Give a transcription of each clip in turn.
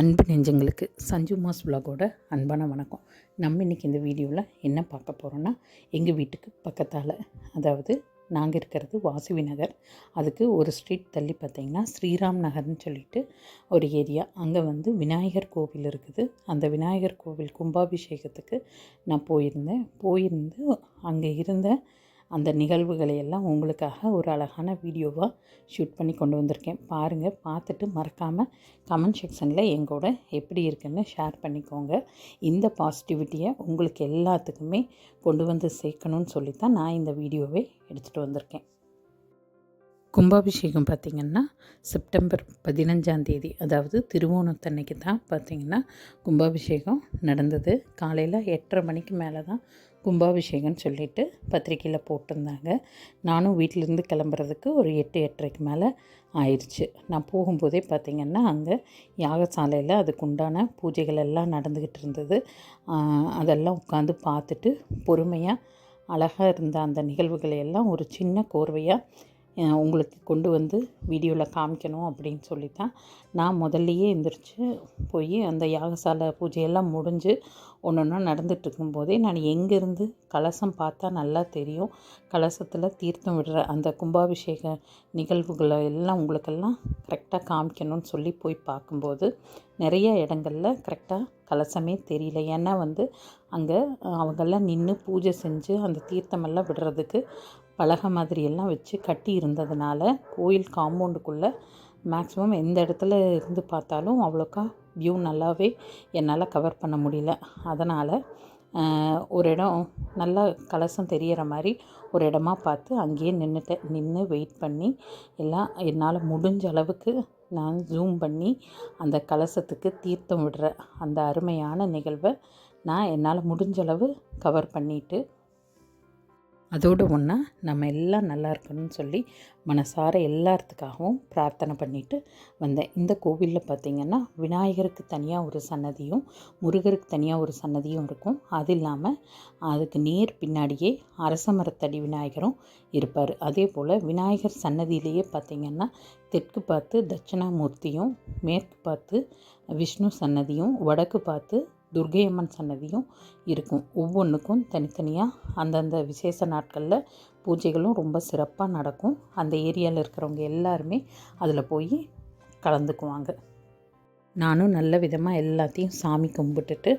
அன்பு நெஞ்சங்களுக்கு சஞ்சு மாஸ் விலாகோட அன்பான வணக்கம். நம்ம இன்றைக்கி இந்த வீடியோவில் என்ன பார்க்க போகிறோன்னா எங்கள் வீட்டுக்கு பக்கத்தால் அதாவது நாங்கள் இருக்கிறது வாசுவி நகர். அதுக்கு ஒரு ஸ்ட்ரீட் தள்ளி பார்த்திங்கன்னா ஸ்ரீராம் நகர்னு சொல்லிட்டு ஒரு ஏரியா அங்கே வந்து விநாயகர் கோவில் இருக்குது. அந்த விநாயகர் கோவில் கும்பாபிஷேகத்துக்கு நான் போயிருந்தேன். போயிருந்து அங்கே இருந்த அந்த நிகழ்வுகளை எல்லாம் உங்களுக்காக ஒரு அழகான வீடியோவாக ஷூட் பண்ணி கொண்டு வந்திருக்கேன். பாருங்கள் பார்த்துட்டு மறக்காமல் கமெண்ட் செக்ஷனில் எங்கூட எப்படி இருக்குன்னு ஷேர் பண்ணிக்கோங்க. இந்த பாசிட்டிவிட்டியை உங்களுக்கு எல்லாத்துக்குமே கொண்டு வந்து சேர்க்கணும்னு சொல்லி தான் நான் இந்த வீடியோவை எடுத்துகிட்டு வந்திருக்கேன். கும்பாபிஷேகம் பார்த்திங்கன்னா செப்டம்பர் பதினஞ்சாம் தேதி அதாவது திருவோணத்தன்னைக்கு தான் பார்த்திங்கன்னா கும்பாபிஷேகம் நடந்தது. காலையில் எட்டரை மணிக்கு மேலே தான் கும்பாபிஷேகம்னு சொல்லிட்டு பத்திரிக்கையில் போட்டிருந்தாங்க. நானும் வீட்டிலேருந்து கிளம்புறதுக்கு ஒரு எட்டு எட்டரைக்கு மேலே ஆயிடுச்சு நான் போகும்போதே பார்த்திங்கன்னா அங்கே யாகசாலையில் அதுக்குண்டான பூஜைகள் எல்லாம் நடந்துக்கிட்டு இருந்தது. அதெல்லாம் உட்காந்து பார்த்துட்டு பொறுமையாக அழகாக இருந்த அந்த நிகழ்வுகளை எல்லாம் ஒரு சின்ன கோர்வையாக உங்களுக்கு கொண்டு வந்து வீடியோவில் காமிக்கணும் அப்படின்னு சொல்லி தான் நான் முதல்லையே எந்திரிச்சு போய் அந்த யாகசாலை பூஜையெல்லாம் முடிஞ்சு ஒன்று ஒன்றா நடந்துகிட்ருக்கும்போதே நான் எங்கேருந்து கலசம் பார்த்தா நல்லா தெரியும். கலசத்தில் தீர்த்தம் விடுற அந்த கும்பாபிஷேக நிகழ்வுகளை எல்லாம் உங்களுக்கெல்லாம் கரெக்டாக காமிக்கணும்னு சொல்லி போய் பார்க்கும்போது நிறைய இடங்களில் கரெக்டாக கலசமே தெரியல. ஏன்னா வந்து அங்கே அவங்கெல்லாம் நின்று பூஜை செஞ்சு அந்த தீர்த்தமெல்லாம் விடுறதுக்கு பலகை மாதிரியெல்லாம் வச்சு கட்டி இருந்ததுனால கோயில் காம்பவுண்டுக்குள்ளே மேக்ஸிமம் எந்த இடத்துல இருந்து பார்த்தாலும் அவ்வளோக்கா வியூ நல்லாவே என்னால் கவர் பண்ண முடியல. அதனால் ஒரு இடம் நல்லா கலசம் தெரிகிற மாதிரி ஒரு இடமா பார்த்து அங்கேயே நின்றுட்டேன் நின்று வெயிட் பண்ணி எல்லாம் என்னால் முடிஞ்ச அளவுக்கு நான் ஜூம் பண்ணி அந்த கலசத்துக்கு தீர்த்தம் விடுற அந்த அருமையான நிகழ்வை நான் என்னால் முடிஞ்சளவு கவர் பண்ணிவிட்டு அதோடு ஒன்றா நம்ம எல்லாம் நல்லா இருக்கணும்னு சொல்லி மனசார எல்லாத்துக்காகவும் பிரார்த்தனை பண்ணிட்டு வந்தேன் இந்த கோவிலில் பார்த்திங்கன்னா விநாயகருக்கு தனியாக ஒரு சன்னதியும் முருகருக்கு தனியாக ஒரு சன்னதியும் இருக்கும். அது இல்லாமல் அதுக்கு நேர் பின்னாடியே அரச மரத்தடி விநாயகரும் இருப்பார். அதே போல் விநாயகர் சன்னதியிலேயே பார்த்திங்கன்னா தெற்கு பார்த்து தட்சிணாமூர்த்தியும் மேற்கு பார்த்து விஷ்ணு சன்னதியும் வடக்கு பார்த்து துர்கை அம்மன் சன்னதியும் இருக்கும். ஒவ்வொன்றுக்கும் தனித்தனியாக அந்தந்த விசேஷ நாட்களில் பூஜைகளும் ரொம்ப சிறப்பாக நடக்கும். அந்த ஏரியாவில் இருக்கிறவங்க எல்லாருமே அதில் போய் கலந்துக்குவாங்க. நானும் நல்ல விதமாக எல்லாத்தையும் சாமி கும்பிட்டுட்டு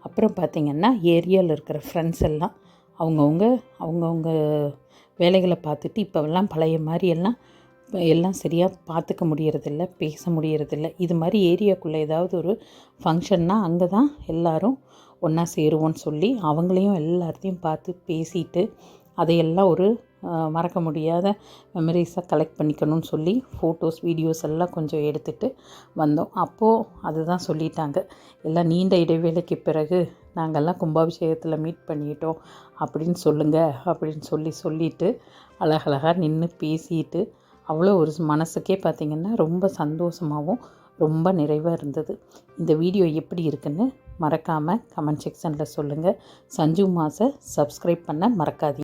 அப்புறம் பார்த்திங்கன்னா ஏரியாவில் இருக்கிற ஃப்ரெண்ட்ஸ் எல்லாம் அவங்கவுங்க அவங்கவுங்க வேலைகளை பார்த்துட்டு இப்போல்லாம் பழைய மாதிரியெல்லாம் எல்லாம் எல்லாம் சரியாக பார்த்துக்க முடியறதில்ல பேச முடியறதில்ல. இது மாதிரி ஏரியாக்குள்ளே ஏதாவது ஒரு ஃபங்க்ஷன்னா அங்கே தான் எல்லோரும் ஒன்றா சேருவோன்னு சொல்லி அவங்களையும் எல்லாத்தையும் பார்த்து பேசிட்டு அதையெல்லாம் ஒரு மறக்க முடியாத மெமரிஸாக கலெக்ட் பண்ணிக்கணும்னு சொல்லி ஃபோட்டோஸ் வீடியோஸ் எல்லாம் கொஞ்சம் எடுத்துகிட்டு வந்தோம். அப்போது அதுதான் சொல்லிட்டாங்க. எல்லாம் நீண்ட இடைவேளைக்கு பிறகு நாங்கள்லாம் கும்பாபிஷேகத்தில் மீட் பண்ணிட்டோம். அப்படின்னு சொல்லுங்கள் அப்படின்னு சொல்லி சொல்லிவிட்டு அழகழகாக நின்று பேசிட்டு அவ்வளோ ஒரு மனசுக்கே பார்த்திங்கன்னா ரொம்ப சந்தோஷமாகவும் ரொம்ப நிறைவாக இருந்தது. இந்த வீடியோ எப்படி இருக்குன்னு மறக்காமல் கமெண்ட் செக்ஷனில் சொல்லுங்கள் சஞ்சு மாசை சப்ஸ்கிரைப் பண்ண மறக்காதீங்க.